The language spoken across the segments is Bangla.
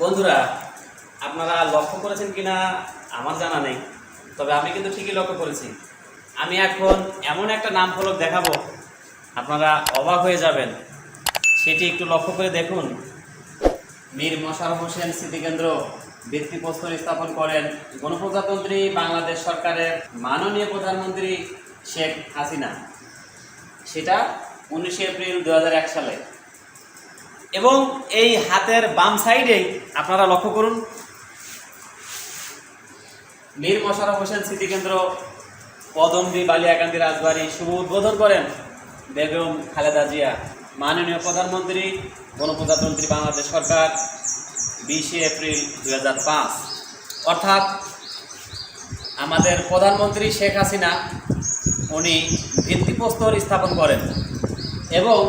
বন্ধুরা, আপনারা লক্ষ্য করেছেন কিনা আমার জানা নেই, তবে আমি কিন্তু ঠিকই লক্ষ্য করেছি। আমি এখন এমন একটা নাম ফলক দেখাবো, আপনারা অবাক হয়ে যাবেন। সেটি একটু লক্ষ্য করে দেখুন। মীর মশারফ হোসেন স্মৃতিকেন্দ্র ভিত্তিপ্রস্তর স্থাপন করেন গণপ্রজাতন্ত্রী বাংলাদেশ সরকারের মাননীয় প্রধানমন্ত্রী শেখ হাসিনা। সেটা উনিশে এপ্রিল দু হাজার এক সালে। এবং এই হাতের বাম সাইডেই আপনারা লক্ষ্য করুন, মীর মশারফ হোসেন স্মৃতিকেন্দ্র পদমদি বালিয়াকান্দি রাজবাড়ি শুভ উদ্বোধন করেন বেগম খালেদা জিয়া। মাননীয় প্রধানমন্ত্রী, গণপ্রজাতন্ত্রী বাংলাদেশ সরকার বিশে এপ্রিল দু হাজার পাঁচ। অর্থাৎ আমাদের প্রধানমন্ত্রী শেখ হাসিনা, উনি ভিত্তিপ্রস্তর স্থাপন করেন এবং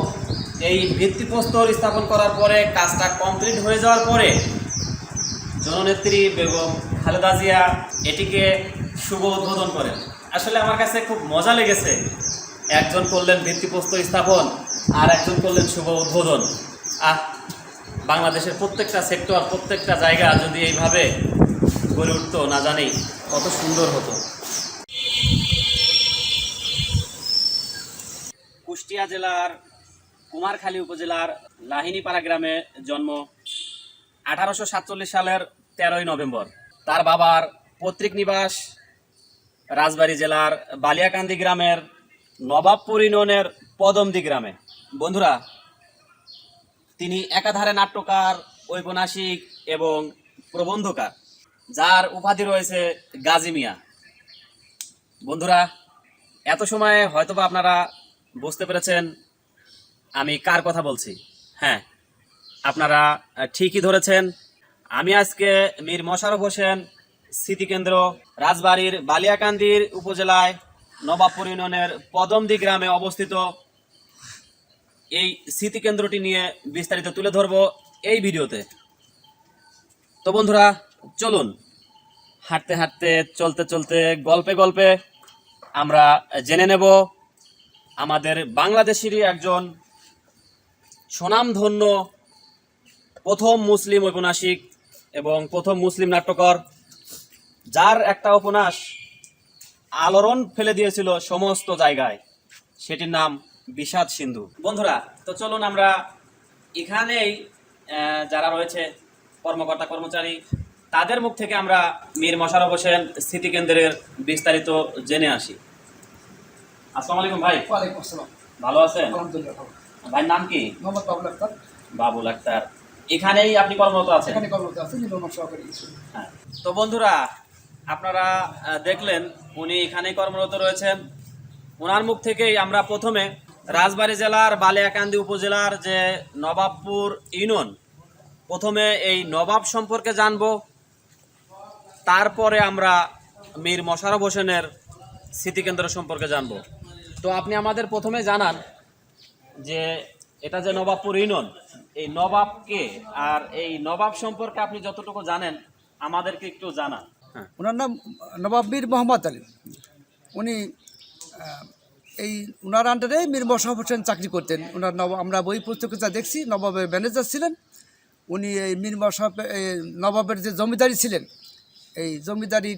এই ভিত্তিপ্রস্তর স্থাপন করার পরে কাজটা কমপ্লিট হয়ে যাওয়ার পরে জননেত্রী বেগম খালেদা জিয়া এটিকে শুভ উদ্বোধন করেন। আসলে আমার কাছে খুব মজা লেগেছে একজন করলেন ভিত্তিপ্রস্তর স্থাপন আর একজন করলেন শুভ উদ্বোধন। আহ বাংলাদেশের প্রত্যেকটা সেক্টর প্রত্যেকটা জায়গা যদি এইভাবে গড়ে উঠতো, না জানি কত সুন্দর হতো। কুষ্টিয়া জেলার, কুমারখালী উপজেলার লাহিনীপাড়া গ্রামে জন্ম আঠারোশো সাতচল্লিশ সালের তেরোই নভেম্বর। তার বাবার পৈতৃক নিবাস রাজবাড়ী জেলার বালিয়াকান্দি গ্রামের নবাবপুর ইউনিয়নের পদমদি গ্রামে। বন্ধুরা তিনি একাধারে নাট্যকার, ঔপন্যাসিক এবং প্রবন্ধকার, যার উপাধি রয়েছে গাজী মিয়া। বন্ধুরা, এত সময় হয়তোবা আপনারা বুঝতে পেরেছেন আমি কার কথা বলছি। হ্যাঁ আপনারা ঠিকই ধরেছেন। আমি আজকে মীর মশারফ হোসেন, স্মৃতিকেন্দ্র, রাজবাড়ির বালিয়াকান্দির উপজেলায় নবাবপুর ইউনিয়নের পদমদি গ্রামে অবস্থিত এই স্মৃতিকেন্দ্রটি নিয়ে বিস্তারিত তুলে ধরব এই ভিডিওতে। তো বন্ধুরা, চলুন। হাঁটতে হাঁটতে, চলতে চলতে, গল্পে গল্পে আমরা জেনে নেব আমাদের বাংলাদেশেরই একজন স্বনামধন্য প্রথম মুসলিম ঔপন্যাসিক এবং প্রথম মুসলিম নাট্যকর, যার একটা উপন্যাস আলোড়ন ফেলে দিয়েছিল সমস্ত জায়গায়। সেটির নাম বিষাদ সিন্ধু। বন্ধুরা তো চলুন আমরা এখানেই যারা রয়েছে কর্মকর্তা কর্মচারী তাদের মুখ থেকে আমরা মীর মশারফ হোসেন স্মৃতিকেন্দ্রের বিস্তারিত জেনে আসি। আসসালামু আলাইকুম ভাই। ওয়ালাইকুম আসসালাম। ভালো আছেন? আলহামদুলিল্লাহ। ভাইয়ের নাম কি? মোহাম্মদ বাবুল আক্তার। বাবুল আক্তার। এখানেই আপনি কর্মরত আছেন? এখানে কর্মরত আছে নির্মাণ সহকারী হ্যাঁ। তো বন্ধুরা আপনারা দেখলেন উনি এখানেই কর্মরত রয়েছেন। ওনার মুখ থেকেই আমরা প্রথমে রাজবাড়ী জেলার বালিয়াকান্দি উপজেলার যে নবাবপুর ইউনিয়ন, প্রথমে এই নবাব সম্পর্কে জানব। তারপরে আমরা মীর মশারফ হোসেনের স্মৃতিকেন্দ্র সম্পর্কে জানব। তো আপনি আমাদের প্রথমে জানান যে এটা যে নবাবপুর ইউনিয়ন, এই নবাবকে আর এই নবাব সম্পর্কে আপনি যতটুকু জানেন, আমাদেরকে একটু জানান। হ্যাঁ। ওনার নাম নবাব মীর মোহাম্মদ আলী। উনি এই ওনার আন্ডারে মীর মোশারফ হোসেন চাকরি করতেন। ওনার নব আমরা বই পুস্তকতা দেখছি, নবাবের ম্যানেজার ছিলেন। উনি এই মীর এই নবাবের যে জমিদারি ছিলেন, এই জমিদারি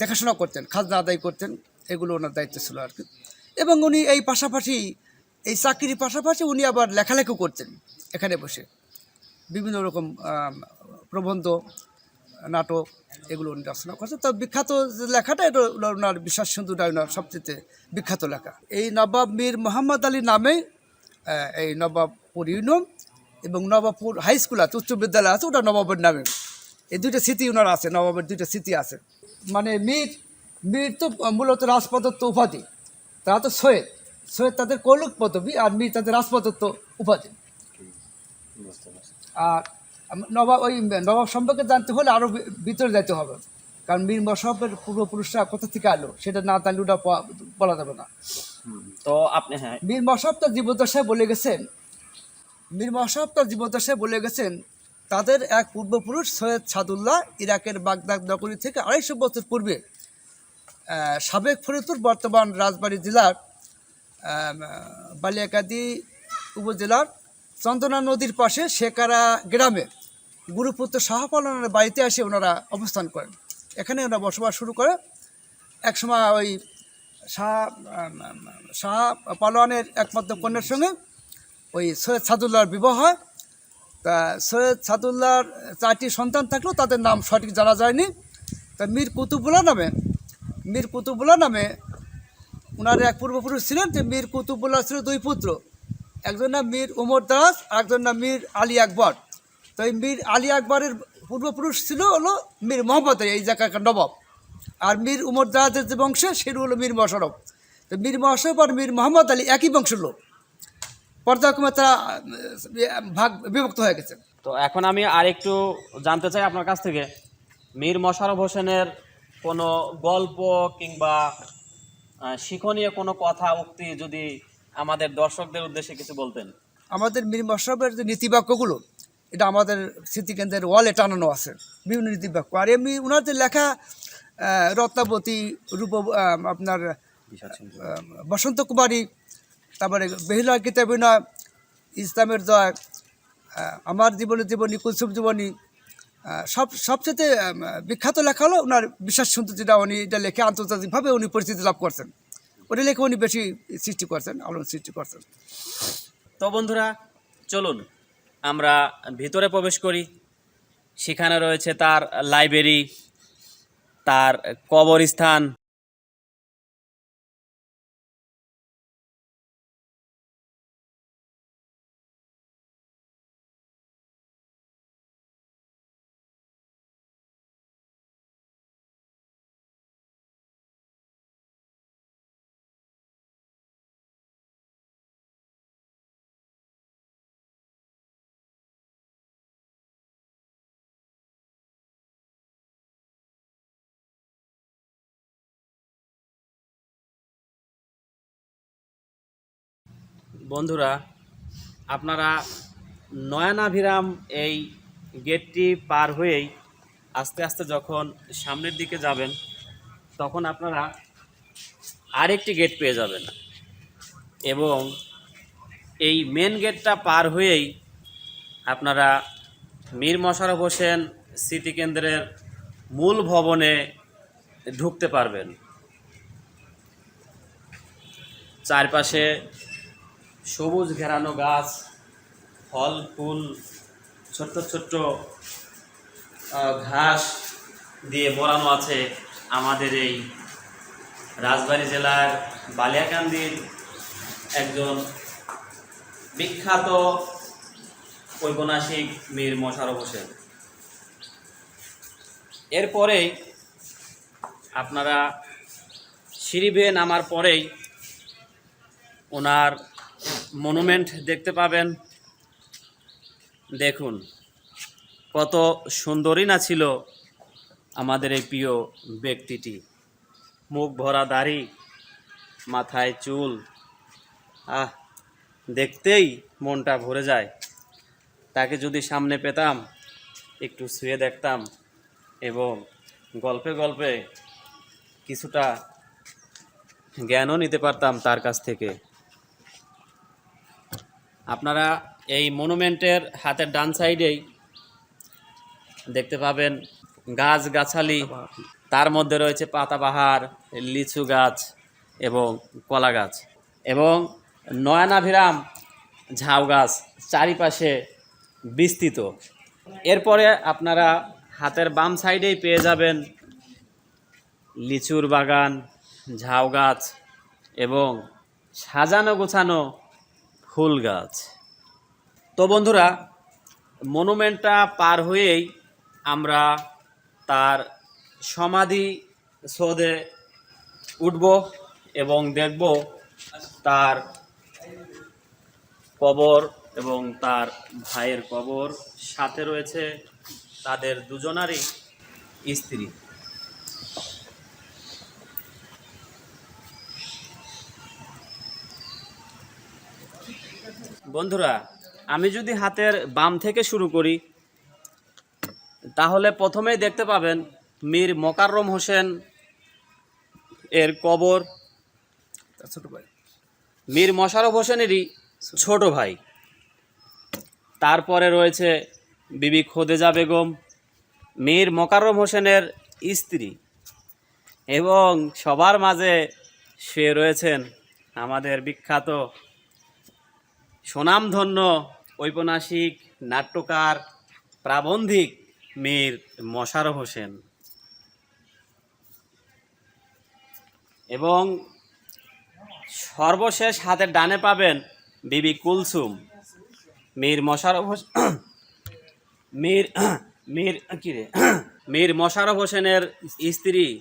দেখাশোনা করতেন, খাজনা আদায় করতেন, এগুলো ওনার দায়িত্ব ছিল আর কি। এবং উনি এই পাশাপাশি, এই চাকরির পাশাপাশি উনি আবার লেখালেখি করতেন এখানে বসে। বিভিন্ন রকম প্রবন্ধ নাটক, এগুলো উনি রচনা করছেন তো বিখ্যাত যে লেখাটা, এটা ওনার বিশ্বাস সিন্ধুটা ওনার সবচেয়ে বিখ্যাত লেখা। এই নবাব মীর মোহাম্মদ আলী নামে এই নবাবপুর ইউনিয়ন এবং নবাবপুর হাই স্কুল আছে, উচ্চ বিদ্যালয় আছে, ওটা নবাবের নামে। এই দুইটা স্মৃতি ওনার আছে, নবাবের দুইটা স্মৃতি আছে। মানে মীর মীর তো মূলত রাজপদত্ত উপাধি তারা তো সৈয়দ। সৈয়দ তাদের কৌলুক পদবী আর মীর তাদের রাজপদত্ত উপাধি। আর নবাব ওই নবাব সম্পর্কে জানতে হলে আরও ভিতরে যেতে হবে। কারণ মীর মশাবের পূর্বপুরুষরা কোথা থেকে আলো? সেটা না জানলে ওটা বলা যাবে না। তো আপনি হ্যাঁ। মীর মশাব তার জীবদ্দশায় বলে গেছেন। মীর মশাব তার জীবদ্দশায় বলে গেছেন তাদের এক পূর্বপুরুষ সৈয়দ সাদুল্লাহ ইরাকের বাগদাদ নগরী থেকে আড়াইশো বছর পূর্বে সাবেক ফরিদপুর বর্তমান রাজবাড়ী জেলার বালিয়াকাদি উপজেলার চন্দনা নদীর পাশে শেকারা গ্রামে গুরুপুত্র শাহপালনের বাড়িতে এসে ওনারা অবস্থান করেন। এখানে ওনারা বসবাস শুরু করে একসময় ওই শাহ শাহ পালোয়ানের একমাত্র কন্যার সঙ্গে ওই সৈয়দ সাদুল্লাহর বিবাহ হয়। তা সৈয়দ সাদুল্লাহর চারটি সন্তান থাকলেও তাদের নাম সঠিক জানা যায়নি। তা মীর কুতুবুল্লাহ নামে, মীর কুতুবুল্লাহ নামে ওনার এক পূর্বপুরুষ ছিলেন, যে মীর কুতুবুল্লাহ ছিল দুই পুত্র। একজন নাম মীর উমর দাস একজন নাম মীর আলী আকবর। তো এই মীর আলী আকবরের পূর্বপুরুষ ছিল হলো মীর মোহাম্মদ আলী, এই জায়গাকার নবাব। আর মীর উমর দাসের যে বংশে সেটা হলো মীর মশরফ। তো মীর মশরফ আর মীর মোহাম্মদ আলী একই বংশের লোক। পর্যায়ক্রমে তারা ভাগ বিভক্ত হয়ে গেছে। তো এখন আমি আরেকটু জানতে চাই আপনার কাছ থেকে মীর মশারফ হোসেনের কোনো গল্প কিংবা শিক্ষণীয় কোনো কথা উক্তি যদি আমাদের দর্শকদের উদ্দেশ্যে কিছু বলতেন? আমাদের মীর মশরফের যে নীতিবাক্যগুলো এটা আমাদের স্মৃতিকেন্দ্রের ওয়ালে টানানো আছে, বিভিন্ন নীতিবাক্য। আর এমনি ওনার যে লেখা রত্নাবতী, রূপ আপনার বসন্ত কুমারী, তারপরে বেহিলা কিতাবিনা ইসলামের জয় আমার জীবনী জীবনী, কুলসুম জীবনী সব সবচেয়ে বিখ্যাত লেখা হলো ওনার বিশ্বাস শুনতে যেটা উনি এটা লেখে আন্তর্জাতিকভাবে উনি পরিচিতি লাভ করছেন। ওটা লেখে উনি বেশি সৃষ্টি করছেন, আলোড়ন সৃষ্টি করছেন। তো বন্ধুরা, চলুন। আমরা ভিতরে প্রবেশ করি। সেখানে রয়েছে তার লাইব্রেরি তার কবরস্থান। বন্ধুরা, আপনারা নয়নাভিরাম এই গেটটি পার হয়েই আস্তে আস্তে যখন সামনের দিকে যাবেন, তখন আপনারা আরেকটি গেট পেয়ে যাবেন এবং এই মেন গেটটা পার হয়েই আপনারা মীর মশারফ হোসেন স্মৃতিকেন্দ্রের মূল ভবনে ঢুকতে পারবেন। চারপাশে সবুজ ঘেরানো গাছ, ফল, ফুল, ছোট্ট ছোট্ট ঘাস দিয়ে মোড়ানো আছে আমাদের এই রাজবাড়ী জেলার বালিয়াকান্দির একজন বিখ্যাত ঔপন্যাসিক মীর মশারফ হোসেন। এরপরেই আপনারা সিঁড়ি বেয়ে নামার পরেই ওনার মনুমেন্ট দেখতে পাবেন। দেখুন, কত সুন্দরী না ছিল আমাদের এই প্রিয় ব্যক্তিটি। মুখ ভরা দাড়ি, মাথায় চুল, আহ, দেখতেই মনটা ভরে যায়। তাকে যদি সামনে পেতাম, একটু শুয়ে দেখতাম এবং গল্পে গল্পে কিছুটা জ্ঞানও নিতে পারতাম তার কাছ থেকে। আপনারা এই মনুমেন্টের হাতের ডান সাইডেই দেখতে পাবেন গাছ গাছালি তার মধ্যে রয়েছে পাতাবাহার, লিচু গাছ এবং কলা গাছ এবং নয়নাভিরাম ঝাউ গাছ চারিপাশে বিস্তৃত। এরপরে আপনারা হাতের বাম সাইডেই পেয়ে যাবেন লিচুর বাগান, ঝাউ গাছ এবং সাজানো গোছানো ফুল গাছ। তো বন্ধুরা, মনুমেন্টটা পার হয়েই আমরা তার সমাধি সৌধে উঠব এবং দেখব তার কবর এবং তার ভাইয়ের কবর সাথে রয়েছে তাদের দুজনারই স্ত্রী। বন্ধুরা, আমি যদি হাতের বাম থেকে শুরু করি, তাহলে প্রথমেই দেখতে পাবেন মীর মোকাররম হোসেন এর কবর। ছোট ভাই মীর মশারফ হোসেনেরই ছোট ভাই। তারপরে রয়েছে বিবি খোদেজা বেগম, মীর মোকাররম হোসেনের স্ত্রী। এবং সবার মাঝে সে রয়েছেন আমাদের বিখ্যাত সুনামধন্য ঔপন্যাসিক, নাট্যকার, প্রাবন্ধিক মীর মশারফ হোসেন। এবং সর্বশেষ হাতে ডানে পাবেন বিবি কুলসুম। মীর মশারফ মীর মীর কি রে? মীর মশারফ হোসেনের স্ত্রী,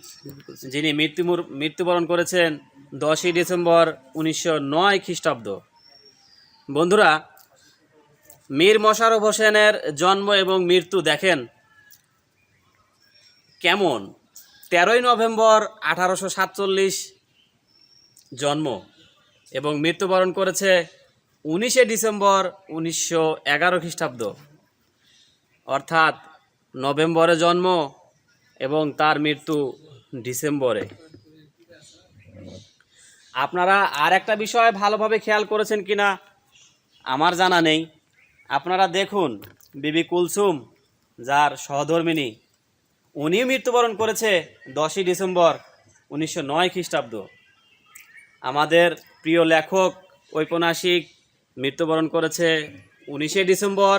যিনি মৃত্যু মৃত্যুবরণ করেছেন দশই ডিসেম্বর উনিশশো নয় খ্রিস্টাব্দ। বন্ধুরা, মীর মশারফ হোসেনের জন্ম এবং মৃত্যু দেখেন কেমন? তেরোই নভেম্বর আঠারোশো সাতচল্লিশ জন্ম এবং মৃত্যুবরণ করেছে উনিশে ডিসেম্বর উনিশশো এগারো খ্রিস্টাব্দ। অর্থাৎ নভেম্বরে জন্ম এবং তার মৃত্যু ডিসেম্বরে। আপনারা আর একটা বিষয় ভালোভাবে খেয়াল করেছেন কিনা আমার জানা নেই। আপনারা দেখুন, বিবি কুলসুম, যার সহধর্মিনী, উনিও মৃত্যুবরণ করেছে দশই ডিসেম্বর উনিশশো নয় খ্রিস্টাব্দ। আমাদের প্রিয় লেখক, ঔপন্যাসিক, মৃত্যুবরণ করেছে উনিশে ডিসেম্বর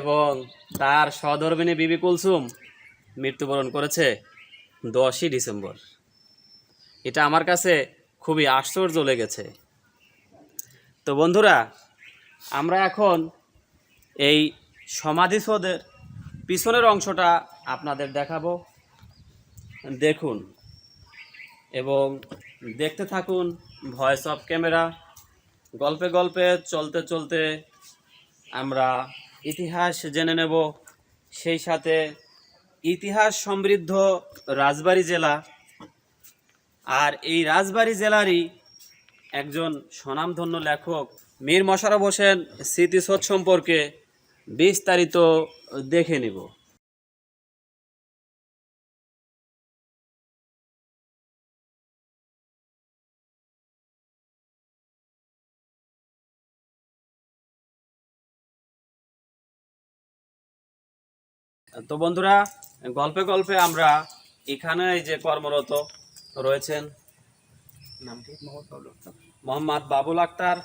এবং তার সহধর্মিনী বিবি কুলসুম মৃত্যুবরণ করেছে দশই ডিসেম্বর। এটা আমার কাছে খুবই আশ্চর্য লেগেছে। তো বন্ধুরা, আমরা এখন এই সমাধিসৌধের পিছনের অংশটা আপনাদের দেখাবো। দেখুন এবং দেখতে থাকুন ভয়েস অফ ক্যামেরা। গল্পে গল্পে চলতে চলতে আমরা ইতিহাস জেনে নেব। সেই সাথে ইতিহাস সমৃদ্ধ রাজবাড়ি জেলা। আর এই রাজবাড়ি জেলারই একজন স্বনামধন্য লেখক, মীর মশারফ হোসেন স্মৃতিসোধ সম্পর্কে বিস্তারিত দেখে নিব। তো বন্ধুরা, গল্পে গল্পে আমরা এখানে যে কর্মরত রয়েছেন মোহাম্মদ বাবুল আক্তার, মোহাম্মদ বাবুল আক্তার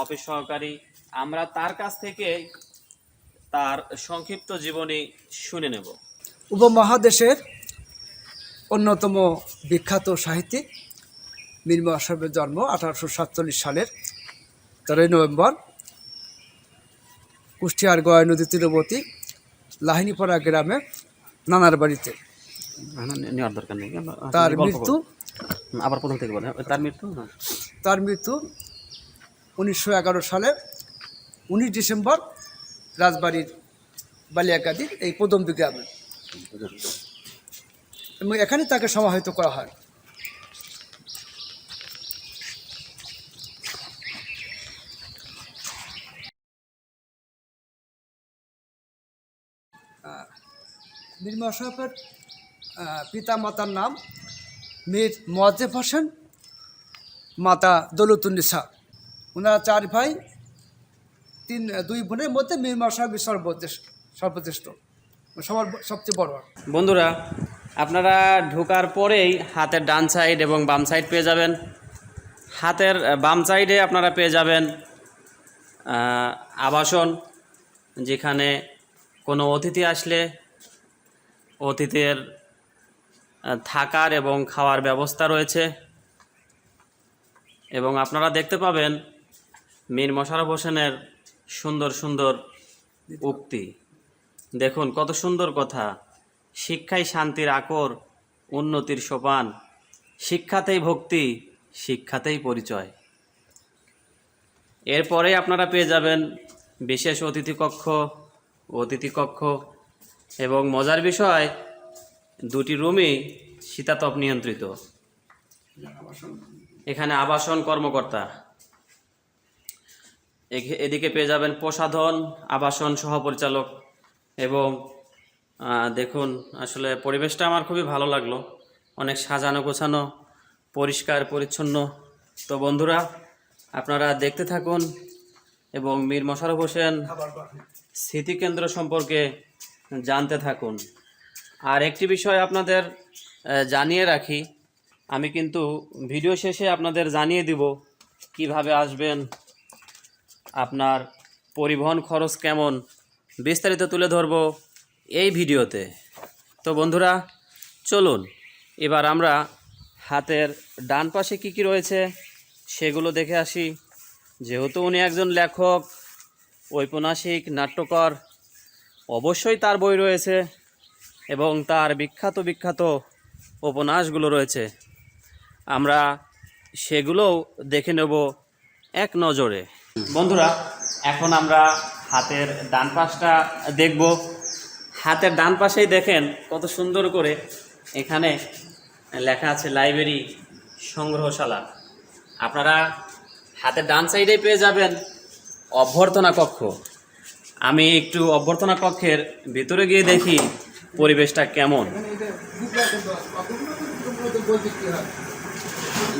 অফিস সহকারী। আমরা তার কাছ থেকে তার সংক্ষিপ্ত জীবনী শুনে নেব। উপমহাদেশের অন্যতম বিখ্যাত সাহিত্যিক মীর মহাসাহেবের জন্ম আঠারোশো সাতচল্লিশ সালের তেরোই নভেম্বর কুষ্টিয়ার গয়া নদী তীরবর্তী লাহিনীপাড়া গ্রামে নানার বাড়িতে। নেওয়ার দরকার নেই। তার মৃত্যু আবার প্রথম থেকে বলেন। তার মৃত্যু। তার মৃত্যু উনিশশো এগারো সালে, উনিশ ডিসেম্বর, রাজবাড়ির বালিয়াকাদির এই পদমদি গ্রামে এবং এখানে তাকে সমাহিত করা হয়। মীর মশাফের পিতা মাতার নাম মীর মোয়াজ্জেফ হোসেন, মাতা দৌলতুন্নিসা ওনারা চার ভাই, তিন, দুই বোনের মধ্যে মীর মশাহেব সর্বজ্যেষ্ঠ সর্বজ্যেষ্ঠ সবার সবচেয়ে বড়। বন্ধুরা, আপনারা ঢোকার পরেই হাতের ডান সাইড এবং বাম সাইড পেয়ে যাবেন। হাতের বাম সাইডে আপনারা পেয়ে যাবেন আবাসন, যেখানে কোনো অতিথি আসলে অতিথির থাকার এবং খাওয়ার ব্যবস্থা রয়েছে। এবং আপনারা দেখতে পাবেন মীর মশারফ হোসেনের সুন্দর সুন্দর উক্তি। দেখুন, কত সুন্দর কথা। শিক্ষাই শান্তির আকর, উন্নতির সোপান। শিক্ষাতেই ভক্তি, শিক্ষাতেই পরিচয়। এরপরে আপনারা পেয়ে যাবেন বিশেষ অতিথি কক্ষ অতিথি কক্ষ। এবং মজার বিষয় দুটি রুমই শীতাতপ নিয়ন্ত্রিত। এখানে আবাসন কর্মকর্তা। এদিকে পেয়ে যাবেন প্রসাধন আবাসন সহপরিচালক এবং দেখুন আসলে পরিবেশটা আমার খুবই ভালো লাগল। অনেক সাজানো গোছানো পরিষ্কার পরিচ্ছন্ন। তো বন্ধুরা আপনারা দেখতে থাকুন এবং মীর মশারফ হোসেন স্মৃতিকেন্দ্র সম্পর্কে জানতে থাকুন। আর একটি বিষয় আপনাদের জানিয়ে রাখি। আমি কিন্তু ভিডিও শেষে আপনাদের জানিয়ে দিব কীভাবে আসবেন, আপনার পরিবহন খরচ কেমন, বিস্তারিত তুলে ধরব এই ভিডিওতে। তো বন্ধুরা, চলুন, এবার আমরা হাতের ডান পাশে কি কি রয়েছে সেগুলো দেখে আসি। যেহেতু উনি একজন লেখক, ঔপন্যাসিক, নাট্যকর, অবশ্যই তার বই রয়েছে। এবং তার বিখ্যাত বিখ্যাত উপন্যাসগুলো রয়েছে। আমরা সেগুলোও দেখে নেব এক নজরে। বন্ধুরা, এখন আমরা হাতের ডান পাশটা দেখব। হাতের ডান পাশেই দেখেন কত সুন্দর করে এখানে লেখা আছে লাইব্রেরি সংগ্রহশালা। আপনারা হাতের ডান সাইডে পেয়ে যাবেন অভ্যর্থনা কক্ষ। আমি একটু অভ্যর্থনা কক্ষের ভিতরে গিয়ে দেখি। পরিবেশটা কেমন?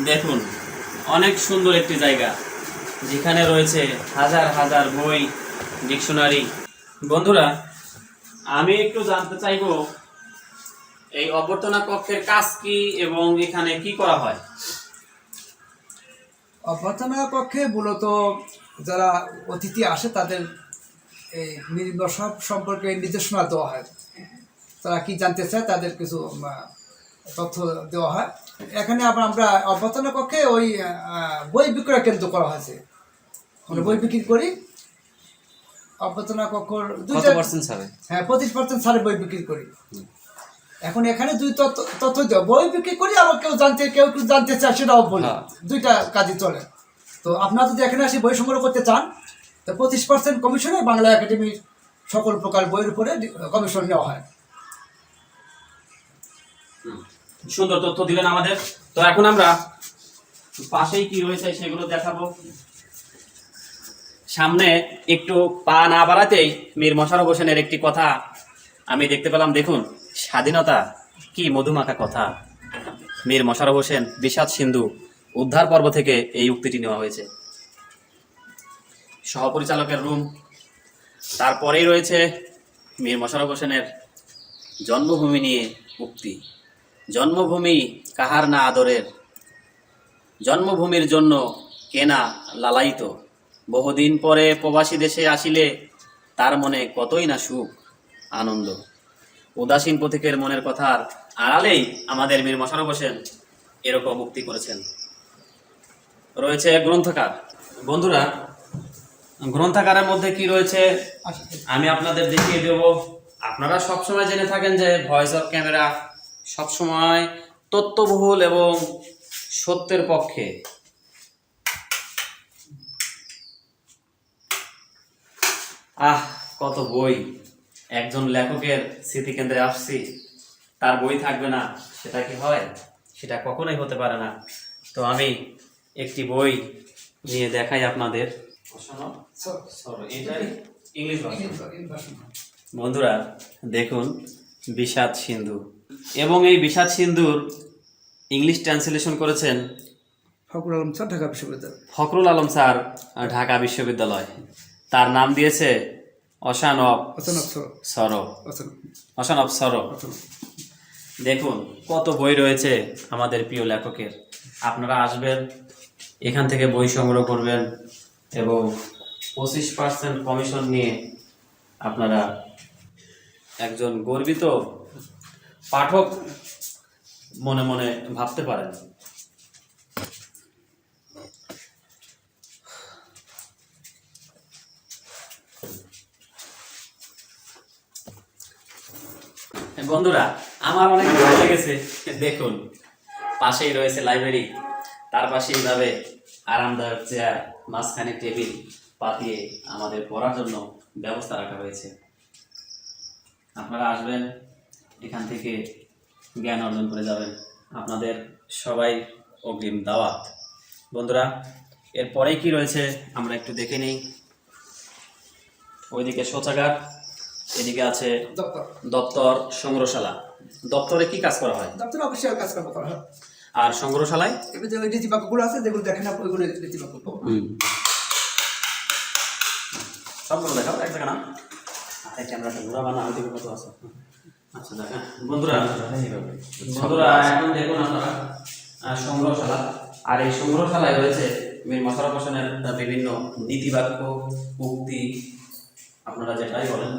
দেখুন, অনেক সুন্দর একটি জায়গা, যেখানে রয়েছে হাজার হাজার বই, ডিকশনারি। বন্ধুরা, আমি একটু জানতে চাইব, এই অভ্যর্থনা কক্ষের কাজ কি এবং এখানে কি করা হয়? অভ্যর্থনা কক্ষে মূলত যারা অতিথি আসে, তাদের এই নির্বাসন সম্পর্কে নির্দেশনা দেওয়া হয়। তারা কি জানতে চায় তাদের কিছু তথ্য দেওয়া হয়। এখানে আবার আমরা অভ্যর্থনা কক্ষে ওই বই বিক্রয় কেন্দ্র করা হয়েছে। আমরা বই বিক্রি করি। অভ্যর্থনা কক্ষর দুইটা হ্যাঁ পঁচিশ পার্সেন্ট ছাড়ে বই বিক্রি করি। এখন এখানে দুই তথ্য তথ্য দেওয়া। বই বিক্রি করি আবার কেউ জানতে কেউ কেউ জানতে চায় সেটাও বলি। হ্যাঁ। দুইটা কাজই চলে। তো আপনারা যদি এখানে এসে বই সংগ্রহ করতে চান তো পঁচিশ পার্সেন্ট কমিশনে বাংলা একাডেমির সকল প্রকার বইয়ের উপরে কমিশন নেওয়া হয়। সুন্দর তথ্য দিলেন আমাদের। তো এখন আমরা পাশেই কি রয়েছে সেগুলো দেখাবো। সামনে একটু পা না বাড়াতেই মীর মশারফ হোসেনের একটি কথা আমি দেখতে পেলাম। দেখুন, স্বাধীনতা কি মধুমাখা কথা। মীর মশারফ হোসেন, বিষাদ সিন্ধু উদ্ধার পর্ব থেকে এই উক্তিটি নেওয়া হয়েছে। সহপরিচালকের রুম। তারপরেই রয়েছে মীর মশারফ হোসেনের জন্মভূমি নিয়ে উক্তি। জন্মভূমি কাহার না আদরের? জন্মভূমির জন্য কেনা লালায়িত? বহুদিন পরে প্রবাসী দেশে আসিলে তার মনে কতই না সুখ, আনন্দ। উদাসীন পথিকের মনের কথার আড়ালেই আমাদের মীর মশারফ হোসেন এরকম মুক্তি করেছেন। রয়েছে গ্রন্থকার। বন্ধুরা গ্রন্থাগারের মধ্যে কি রয়েছে? আমি আপনাদের দেখিয়ে দেব। আপনারা সবসময় জেনে থাকেন যে ভয়েস অফ ক্যামেরা সবসময় তথ্যবহুল এবং সত্যের পক্ষে। আহ কত বই। একজন লেখকের স্মৃতিকেন্দ্রে আসছি তার বই থাকবে না সেটা কি হয়? সেটা কখনোই হতে পারে না। তো আমি একটি বই নিয়ে দেখাই আপনাদের। ইংলিশ বন্ধুরা দেখুন বিষাদ সিন্ধু। এবং এই বিষাদ সিন্ধুর ইংলিশ ট্রান্সলেশন করেছেন ফখরুল আলম স্যার ঢাকা বিশ্ববিদ্যালয়। ফখরুল আলম স্যার ঢাকা বিশ্ববিদ্যালয়। তার নাম দিয়েছে অশানব অচানক স্যার সর অচানক অশানব সর দেখুন কত বই রয়েছে আমাদের প্রিয় লেখকের। আপনারা আসবেন এখান থেকে বই সংগ্রহ করবেন এবং পঁচিশ পার্সেন্ট কমিশন নিয়ে আপনারা একজন গর্বিত পাঠক মনে মনে ভাবতে পারেন। বন্ধুরা, আমার অনেক ভালো লেগেছে। দেখুন, পাশেই রয়েছে লাইব্রেরি। তার পাশে এইভাবে আরামদায়ক চেয়ার, মাঝখানে টেবিল পাতিয়ে আমাদের পড়ার জন্য ব্যবস্থা রাখা হয়েছে। আপনারা আসবেন এখান থেকে জ্ঞান অর্জন করে যাবেন। আপনাদের সবাই অগ্রিম দাওয়াত। বন্ধুরা এরপরেই কি রয়েছে আমরা একটু দেখে নিই। ওইদিকে শৌচাগার এদিকে আছে দপ্তর। সংগ্রহশালা। দপ্তরে কি কাজ করা হয়? দপ্তরে অফিসিয়াল কাজ করা হয়। আর সংগ্রহশালায়? যে ওই নীতিবাক্যগুলো আছে যেগুলো দেখেন না ওইগুলো পাবো সবগুলো দেখাও এক জায়গা না আরে ক্যামেরাটা ঘোরা বানা ওইদিকে কত আছে। আচ্ছা বন্ধুরা সংগ্রহশালা। আর এই সংগ্রহশালায় রয়েছে মীর মশারফ হোসেনের বিভিন্ন নীতিবাক্য, উক্তি, আপনারা যেটাই বলেন।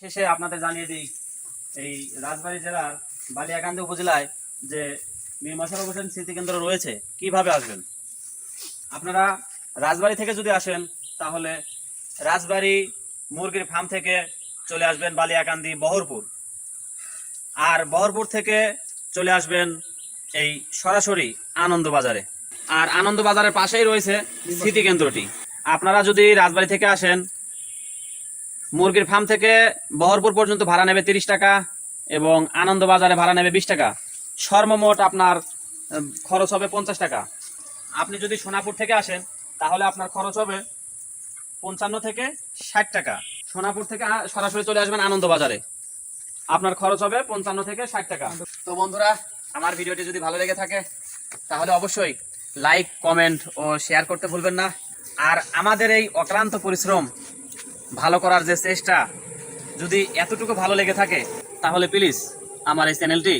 শেষে আপনাদের জানিয়ে দিই, এই রাজবাড়ী জেলার বালিয়াকান্দি উপজেলায় যে মীর মশারফ হোসেন স্মৃতিকেন্দ্র রয়েছে, কীভাবে আসবেন? আপনারা রাজবাড়ি থেকে যদি আসেন, তাহলে রাজবাড়ি মুরগির ফার্ম থেকে চলে আসবেন বালিয়াকান্দি বহরপুর। আর বহরপুর থেকে চলে আসবেন এই সরাসরি আনন্দবাজারে। আর আনন্দবাজারের পাশেই রয়েছে স্মৃতিকেন্দ্রটি আপনারা যদি রাজবাড়ি থেকে আসেন, মুরগির ফার্ম থেকে বহরপুর পর্যন্ত ভাড়া নেবে তিরিশ টাকা এবং আনন্দবাজারে ভাড়া নেবে বিশ টাকা। সর্বমোট আপনার খরচ হবে পঞ্চাশ টাকা। আপনি যদি সোনাপুর থেকে আসেন, তাহলে আপনার খরচ হবে পঞ্চান্ন থেকে ষাট টাকা। সোনাপুর থেকে সরাসরি চলে আসবেন আনন্দবাজারে। আপনার খরচ হবে পঞ্চান্ন থেকে ষাট টাকা। তো বন্ধুরা, আমার ভিডিওটি যদি ভালো লেগে থাকে, তাহলে অবশ্যই লাইক কমেন্ট ও শেয়ার করতে ভুলবেন না। আর আমাদের এই অক্লান্ত পরিশ্রম, ভালো করার যে চেষ্টা, যদি এতটুকু ভালো লেগে থাকে, তাহলে প্লিজ আমার এই চ্যানেলটি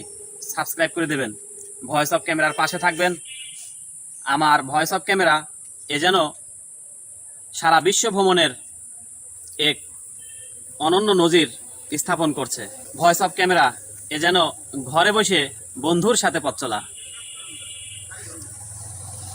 সাবস্ক্রাইব করে দেবেন। ভয়েস অফ ক্যামেরার পাশে থাকবেন। আমার ভয়েস অফ ক্যামেরা এ যেন সারা বিশ্ব ভ্রমণের এক অনন্য নজির স্থাপন করছে। ভয়েস অফ ক্যামেরা এ যেন ঘরে বসে বন্ধুর সাথে পথ চলা।